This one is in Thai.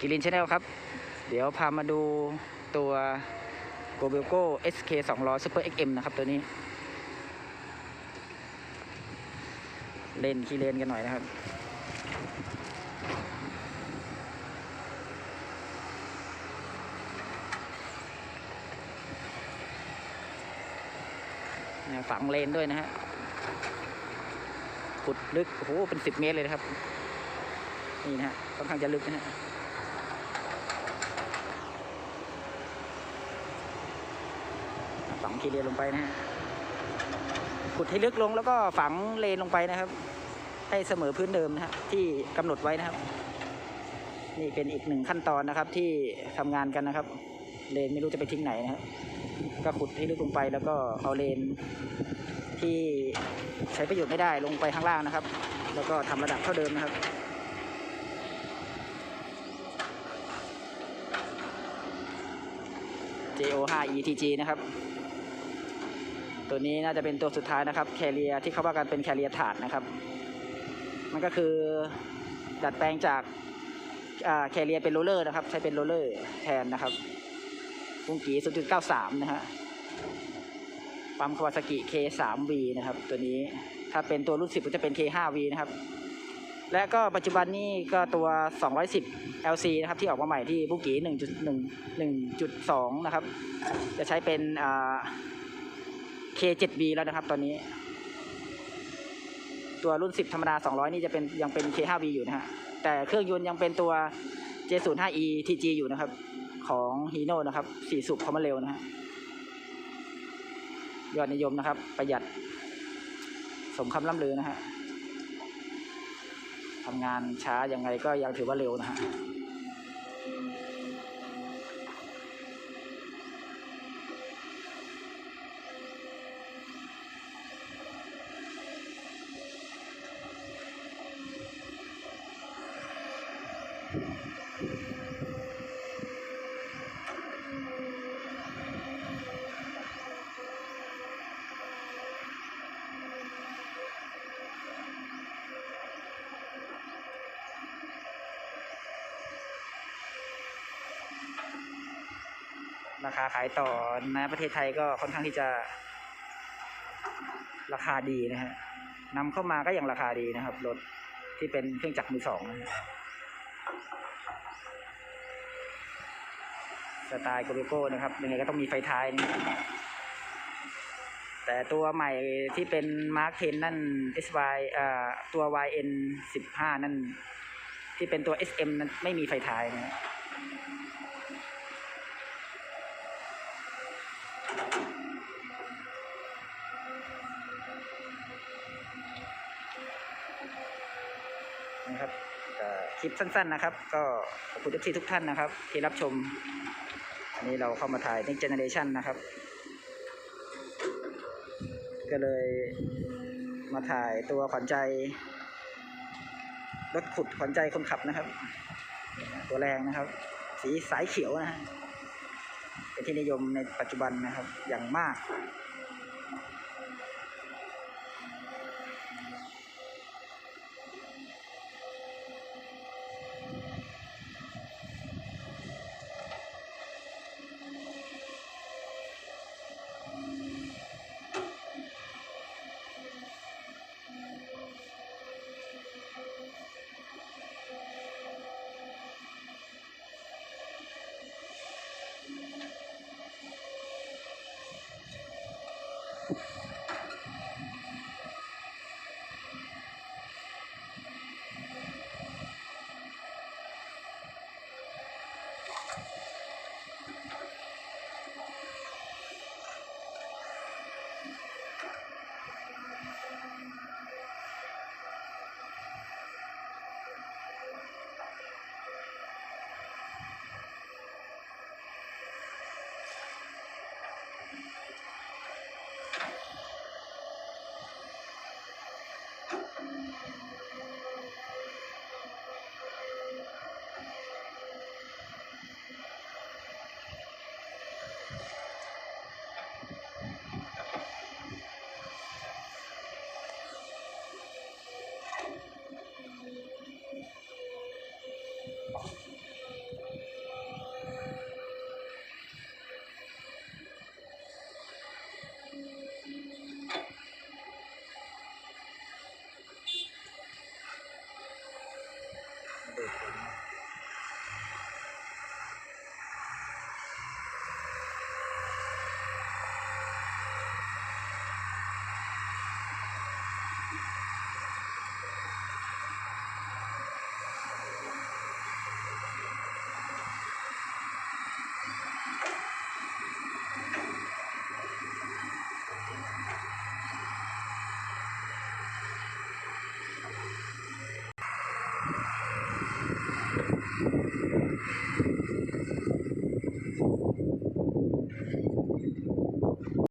กิลินชาแนลครับ เดี๋ยวพามาดูตัว g o b e l g o SK 200 Super XM นะครับตัวนี้ เล่นขี้เล่นกันหน่อยนะครับฝังเลนด้วยนะฮะขุดลึก โอ้โห เป็นสิบเมตรเลยนะครับ นี่นะฮะค่อนข้างจะลึกนะฮะ ฝังคีเรียนลงไปนะฮะขุดให้ลึกลงแล้วก็ฝังเลนลงไปนะครับ ให้เสมอพื้นเดิมนะฮะที่กำหนดไว้นะครับ นี่เป็นอีกหนึ่งขั้นตอนนะครับ ที่ทำงานกันนะครับ เลนไม่รู้จะไปทิ้งไหนนะครับก็ขุดให้ลึกลงไปแล้วก็เอาเลนที่ใช้ประโยชน์ไม่ได้ลงไปข้างล่างนะครับ แล้วก็ทำระดับเท่าเดิมนะครับ JO5 ETG นะครับ ตัวนี้น่าจะเป็นตัวสุดท้ายนะครับแคเรียที่เขาว่ากันเป็นแคเรียถาดนะครับ มันก็คือดัดแปลงจากแคเรียเป็นโรลเลอร์นะครับ ใช้เป็นโรลเลอร์แทนนะครับปุ้งกี0.93 นะฮะปั๊มคาวาซากิ K3V นะครับ ตัวนี้ถ้าเป็นตัวรุ่น 10 ก็จะเป็น K5V นะครับ และก็ปัจจุบันนี้ก็ตัว 210 LC นะครับ ที่ออกมาใหม่ที่บุกิ1.1 1.2 นะครับ จะใช้เป็นอ่า K7V แล้วนะครับตอนนี้ ตัวรุ่น 10 ธรรมดา 200 นี่จะเป็นยังเป็น K5V อยู่นะฮะ แต่เครื่องยนต์ยังเป็นตัว J05E TG อยู่นะครับ ของ Hino นะครับ4สูบคอมมาเร็วนะฮะยอดนิยมนะครับ ประหยัด สมคำล่ำลือนะฮะทำงานช้ายังไงก็ยังถือว่าเร็วนะฮะ ราคาขายต่อในประเทศไทยก็ค่อนข้างที่จะ ราคาดีนะฮะนำเข้ามาก็ยังราคาดีนะครับรถที่เป็นเครื่องจักรมือสองนะฮะ สไตล์โกเบโก้นะครับยังไงก็ต้องมีไฟท้ายนะแต่ตัวใหม่ที่เป็นมาร์คเทนนั่น SY อ่าตัว YN 15 นั่น ที่เป็นตัว SM นั้นไม่มีไฟท้ายนะนะครับคลิปสั้นๆนะครับ ก็ขอบคุณทุกที่ทุกท่านนะครับ ที่รับชม นนี้เราเข้ามาถ่าย Next Generation นะครับ ก็เลยมาถ่ายตัวขวัญใจ รถขุดขวัญใจคนขับนะครับ ตัวแรงนะครับ สีสายเขียวนะฮะเป็นที่นิยมในปัจจุบันนะครับอย่างมาก